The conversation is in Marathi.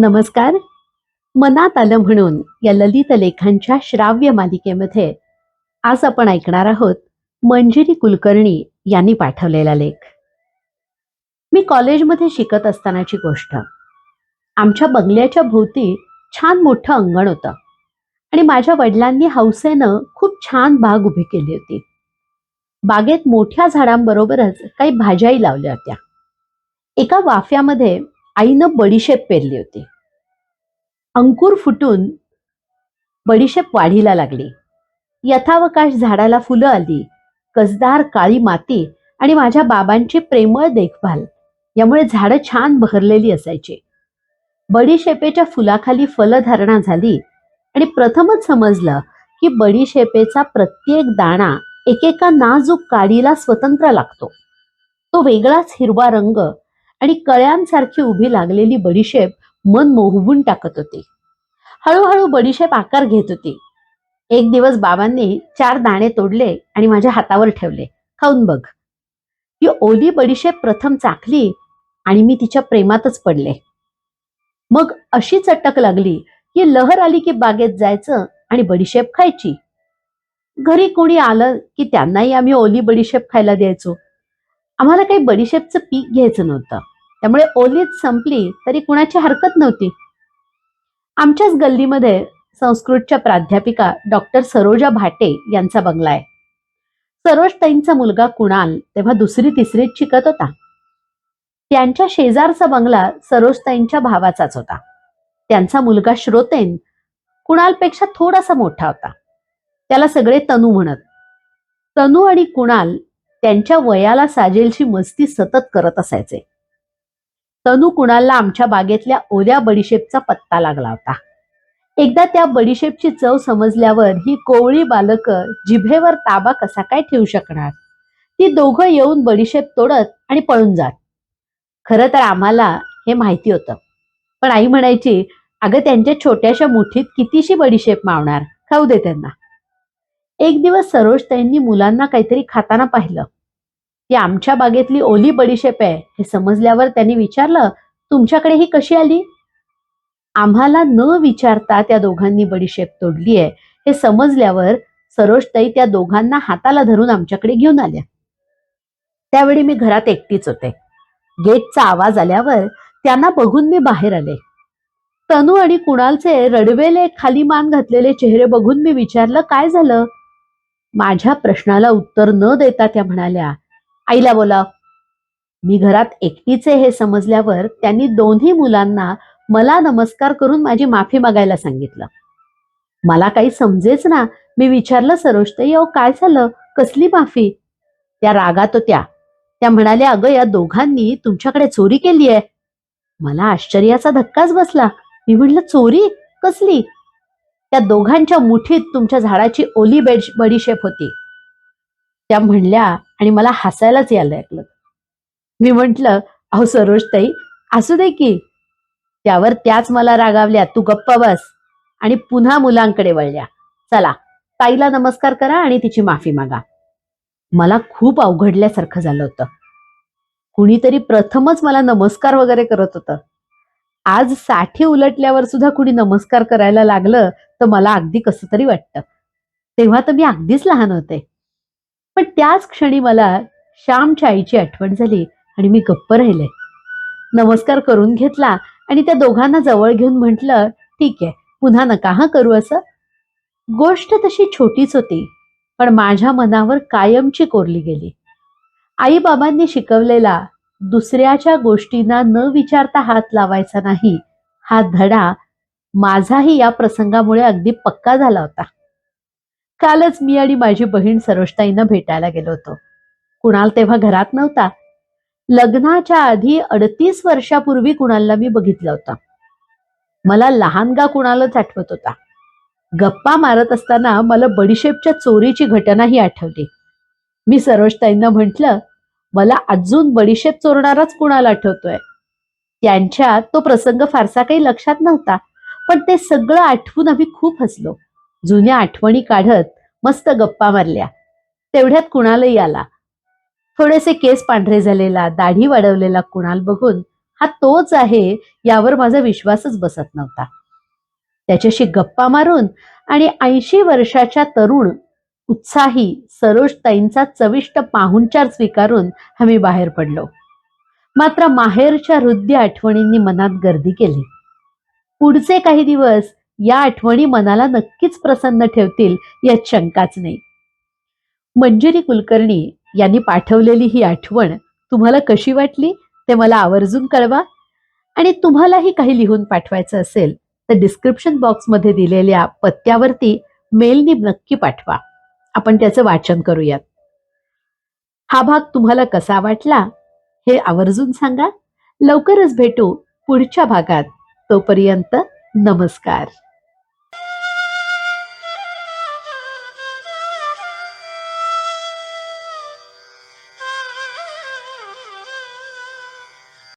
नमस्कार. मनात आलं म्हणून या ललित लेखांच्या श्राव्य मालिकेमध्ये आज आपण ऐकणार आहोत मंजिरी कुलकर्णी यांनी पाठवलेला लेख. मी कॉलेजमध्ये शिकत असतानाची गोष्ट. आमच्या बंगल्याच्या भोवती छान मोठं अंगण होतं आणि माझ्या वडिलांनी हौसेनं खूप छान बाग उभी केली होती. बागेत मोठ्या झाडांबरोबरच काही भाज्याही लावल्या होत्या. एका वाफ्यामध्ये आईनं बडीशेप पेरली होती. अंकुर फुटून बडीशेप वाढीला लागली. यथावकाश झाडाला फुलं आली कसदार काळी माती आणि माझ्या बाबांची प्रेमळ देखभाल यामुळे झाडं छान बहरलेली असायची. बडीशेपेच्या फुलाखाली फलधारणा झाली आणि प्रथमच समजलं की बडीशेपेचा प्रत्येक दाणा एकेका नाजूक काडीला स्वतंत्र लागतो. तो वेगळाच हिरवा रंग आणि कळ्यांसारखी उभी लागलेली बडीशेप मन मोहवून टाकत होती. हळूहळू बडीशेप आकार घेत होती. एक दिवस बाबांनी चार दाणे तोडले आणि माझ्या हातावर ठेवले. खाऊन बघ. ती ओली बडीशेप प्रथम चाखली आणि मी तिच्या प्रेमातच पडले. मग अशी चटक लागली की लहर आली की बागेत जायचं आणि बडीशेप खायची. घरी कोणी आलं की त्यांनाही आम्ही ओली बडीशेप खायला द्यायचो. आम्हाला काही बडीशेपचं पीक घ्यायचं नव्हतं. त्यामुळे ओलीच संपली तरी कुणाची हरकत नव्हती. आमच्याच गल्लीमध्ये संस्कृतच्या प्राध्यापिका डॉक्टर सरोजा भाटे यांचा बंगला आहे. सरोजताईंचा मुलगा कुणाल तेव्हा दुसरी तिसरीत शिकत होता. त्यांच्या शेजारचा बंगला सरोजताईंच्या भावाचाच होता. त्यांचा मुलगा श्रोतेन कुणालपेक्षा थोडासा मोठा होता. त्याला सगळे तनू म्हणत. तनू आणि कुणाल त्यांच्या वयाला साजेलशी मस्ती सतत करत असायचे. तनू कुणाला आमच्या बागेतल्या ओल्या बडीशेपचा पत्ता लागला होता. एकदा त्या बडीशेपची चव समजल्यावर ही कोवळी बालक जिभेवर ताबा कसा काय ठेवू शकणार? ती दोघं येऊन बडीशेप तोडत आणि पळून जात. खरं तर आम्हाला हे माहिती होतं. पण आई म्हणायची अगं त्यांच्या छोट्याशा मुठीत कितीशी बडीशेप मावणार? खाऊ दे त्यांना. एक दिवस सरोजताईंनी मुलांना काहीतरी खाताना पाहिलं. ती आमच्या बागेतली ओली बडीशेप आहे हे समजल्यावर त्यांनी विचारलं तुमच्याकडे ही कशी आली? आम्हाला न विचारता त्या दोघांनी बडीशेप तोडली आहे. हे समजल्यावर सरोजताई त्या दोघांना हाताला धरून आमच्याकडे घेऊन आल्या. त्यावेळी मी घरात एकटीच होते. गेटचा आवाज आल्यावर त्यांना बघून मी बाहेर आले. तनू आणि कुणालचे रडवेले खाली मान घातलेले चेहरे बघून मी विचारलं काय झालं? माझ्या प्रश्नाला उत्तर न देता त्या म्हणाल्या आईला बोला मी घरात एकटीचे हे समजल्यावर त्यांनी दोन्ही मुलांना मला नमस्कार करून माझी माफी मागायला सांगितलं. मला काही समजेच ना. मी विचारलं सरोजताई अहो काय झालं? कसली माफी? त्या रागात होत्या. त्या म्हणाल्या अगं या दोघांनी तुमच्याकडे चोरी केली आहे मला आश्चर्याचा धक्काच बसला. मी म्हटलं चोरी? कसली? त्या दोघांच्या मुठीत तुमच्या झाडाची ओली बेड बडीशेप होती. त्या म्हणल्या आणि मला हसायलाच यायला लागलं. मी म्हंटल अहो सरोजताई असू दे की. त्यावर त्याच मला रागावल्या. तू गप्प बस. आणि पुन्हा मुलांकडे वळल्या. चला ताईला नमस्कार करा आणि तिची माफी मागा. मला खूप अवघडल्यासारखं झालं होतं. कुणीतरी प्रथमच मला नमस्कार वगैरे करत होतं. आज साठी उलटल्यावर सुद्धा कुणी नमस्कार करायला लागलं तर मला अगदी कसं तरी वाटतं. तेव्हा तर मी अगदीच लहान होते. पण त्याच क्षणी मला श्यामच्या आईची आठवण झाली आणि मी गप्प राहिले. नमस्कार करून घेतला आणि त्या दोघांना जवळ घेऊन म्हटलं ठीक आहे पुन्हा नका हा करू असं. गोष्ट तशी छोटीच होती पण माझ्या मनावर कायमची कोरली गेली. आई बाबांनी शिकवलेला दुसऱ्याच्या गोष्टींना न विचारता हात लावायचा नाही. हा धडा माझाही या प्रसंगामुळे अगदी पक्का झाला होता. कालच मी आणि माझी बहीण सरोजताईंना भेटायला गेलो होतो. कुणाल तेव्हा घरात नव्हता. लग्नाच्या आधी अडतीस वर्षापूर्वी कुणालला मी बघितला होता. मला लहानगा कुणालच आठवत होता. गप्पा मारत असताना मला बडीशेपच्या चोरीची घटनाही आठवली. मी सरोजताईंना म्हटलं मला अजून बडीशेप चोरणाराच कुणाला आठवतोय? त्यांच्या तो प्रसंग फारसा काही लक्षात नव्हता पण ते सगळं आठवून आम्ही खूप हसलो. जुन्या आठवणी काढत मस्त गप्पा मारल्या. तेवढ्यात कुणालही आला. थोडेसे केस पांढरे झालेला दाढी वाढवलेला कुणाल बघून हा तोच आहे यावर माझा विश्वासच बसत नव्हता. त्याच्याशी गप्पा मारून आणि ऐंशी वर्षाच्या तरुण उत्साही सरोजताईंचा चविष्ट पाहुणचार स्वीकारून आम्ही बाहेर पडलो. मात्र माहेरच्या हृदय आठवणींनी मनात गर्दी केली. पुढचे काही दिवस या आठवणी मनाला नक्कीच प्रसन्न ठेवतील यात शंकाच नाही. मंजिरी कुलकर्णी यांनी पाठवलेली ही आठवण तुम्हाला कशी वाटली ते मला आवर्जून कळवा आणि तुम्हालाही काही लिहून पाठवायचं असेल तर डिस्क्रिप्शन बॉक्समध्ये दिलेल्या पत्त्यावरती मेलनी नक्की पाठवा. आपण त्याचं वाचन करूयात. हा भाग तुम्हाला कसा वाटला हे आवर्जून सांगा. लवकरच भेटू पुढच्या भागात. तोपर्यंत नमस्कार.